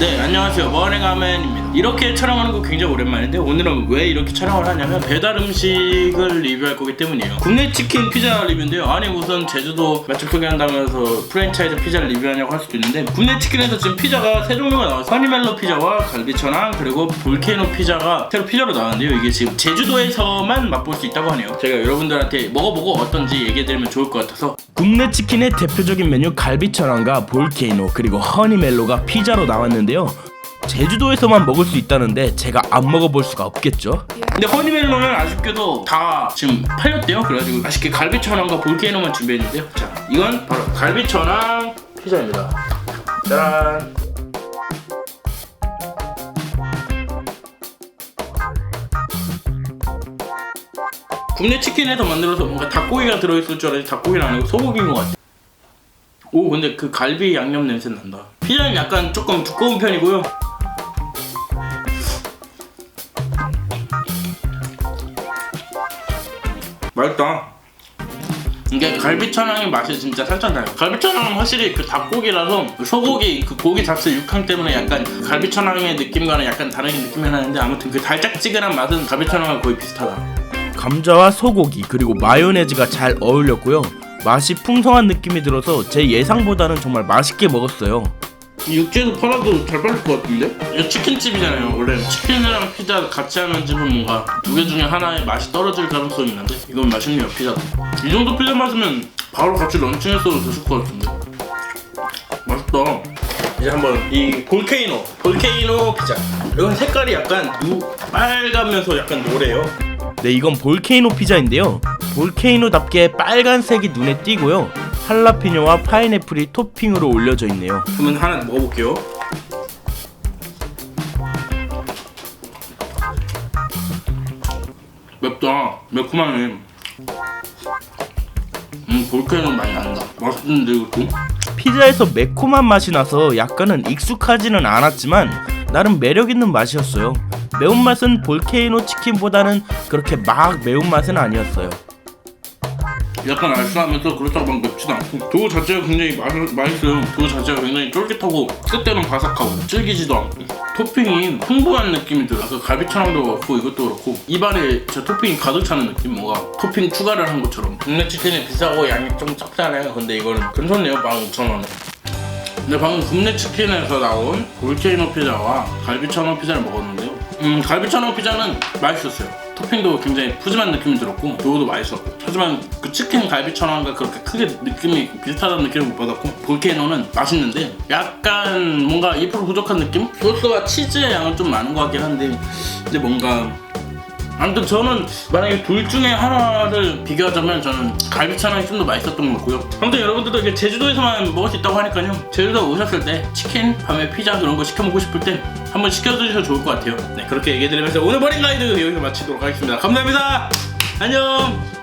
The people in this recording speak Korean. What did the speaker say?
네 안녕하세요. 머랭가맨입니다. 이렇게 촬영하는 거 굉장히 오랜만인데 오늘은 왜 이렇게 촬영을 하냐면 배달 음식을 리뷰할 거기 때문이에요. 국내 치킨 피자 리뷰인데요. 아니 우선 제주도 맛집 소개한다면서 프랜차이즈 피자를 리뷰하냐고 할 수도 있는데 국내 치킨에서 지금 피자가 세 종류가 나와서 허니멜로 피자와 갈비천왕 그리고 볼케이노 피자가 새로 피자로 나왔는데요. 이게 지금 제주도에서만 맛볼 수 있다고 하네요. 제가 여러분들한테 먹어보고 어떤지 얘기해드리면 좋을 것 같아서. 국내 치킨의 대표적인 메뉴 갈비천왕과 볼케이노 그리고 허니멜로가 피자로 나왔는데 요. 제주도에서만 먹을 수 있다는데 제가 안 먹어볼 수가 없겠죠. 근데 허니멜론은 아쉽게도 다 지금 팔렸대요. 그래가지고 맛있게 갈비천왕과 볼케이노만 준비했는데요. 자, 이건 바로 갈비천왕 피자입니다. 짠. 국내 치킨에서 만들어서 뭔가 닭고기가 들어있을 줄 알았는데 닭고기는 아니고 소고기인 것 같아. 오 근데 그 갈비 양념 냄새 난다. 피자는 약간 조금 두꺼운 편이고요. 맛있다. 이게 갈비 천왕의 맛이 진짜 살짝 나요. 갈비 천왕은 확실히 그 닭고기라서 그 소고기 그 고기 자체 육향 때문에 약간 그 갈비 천왕의 느낌과는 약간 다르게 느낌이 나는데 아무튼 그 달짝지근한 맛은 갈비 천왕과 거의 비슷하다. 감자와 소고기 그리고 마요네즈가 잘 어울렸고요. 맛이 풍성한 느낌이 들어서 제 예상보다는 정말 맛있게 먹었어요. 이 육지에서 팔아도 잘 팔릴 것 같은데? 이거 치킨집이잖아요. 원래 치킨이랑 피자 같이 하는 집은 뭔가 두 개 중에 하나의 맛이 떨어질 가능성이 있는데 이건 맛있네요 피자도. 이 정도 피자 맛이면 바로 같이 런칭했어도 됐을 것 같은데. 맛있다. 이제 한번 이 볼케이노, 볼케이노 피자. 이건 색깔이 약간 누 빨가면서 약간 노래요. 네, 이건 볼케이노 피자인데요. 볼케이노답게 빨간색이 눈에 띄고요. 할라피뇨와 파인애플이 토핑으로 올려져 있네요. 그러면 하나 먹어볼게요. 맵다. 매콤하네. 음, 볼케이노 많이 난다. 맛있는데 이것도? 피자에서 매콤한 맛이 나서 약간은 익숙하지는 않았지만 나름 매력 있는 맛이었어요. 매운맛은 볼케이노 치킨보다는 그렇게 막 매운맛은 아니었어요. 약간 알싸하면서 그렇다고 막 맵지도 않고 도우 자체가 굉장히 마, 맛있어요. 도우 자체가 굉장히 쫄깃하고 끝에는 바삭하고 질기지도 않고 토핑이 풍부한 느낌이 들어서 갈비천왕도 그렇고 이것도 그렇고 입안에 저 토핑이 가득 차는 느낌 뭔가 토핑 추가를 한 것처럼 국내 치킨이 비싸고 양이 좀 짭짤해요. 근데 이거는 괜찮네요. 15,000원에. 근데 방금 국내 치킨에서 나온 볼케이노 피자와 갈비천왕 피자를 먹었는데요. 음, 갈비천왕 피자는 맛있었어요. 토핑도 굉장히 푸짐한 느낌이 들었고 도우도 맛있었고 하지만 그 치킨 갈비천왕과 그렇게 크게 느낌이 비슷하다는 느낌을 못 받았고 볼케이노는 맛있는데 약간 뭔가 2% 부족한 느낌? 소스와 치즈의 양은 좀 많은 것 같긴 한데 이제 뭔가 아무튼 저는 만약에 둘 중에 하나를 비교하자면 저는 갈비천왕이 좀 더 맛있었던 것 같고요. 아무튼 여러분들도 이게 제주도에서만 먹을 수 있다고 하니까요. 제주도 오셨을 때 치킨, 밤에 피자 그런 거 시켜 먹고 싶을 때 한번 시켜드셔도 좋을 것 같아요. 네 그렇게 얘기해드리면서 오늘 버린 가이드 여기서 마치도록 하겠습니다. 감사합니다. 안녕.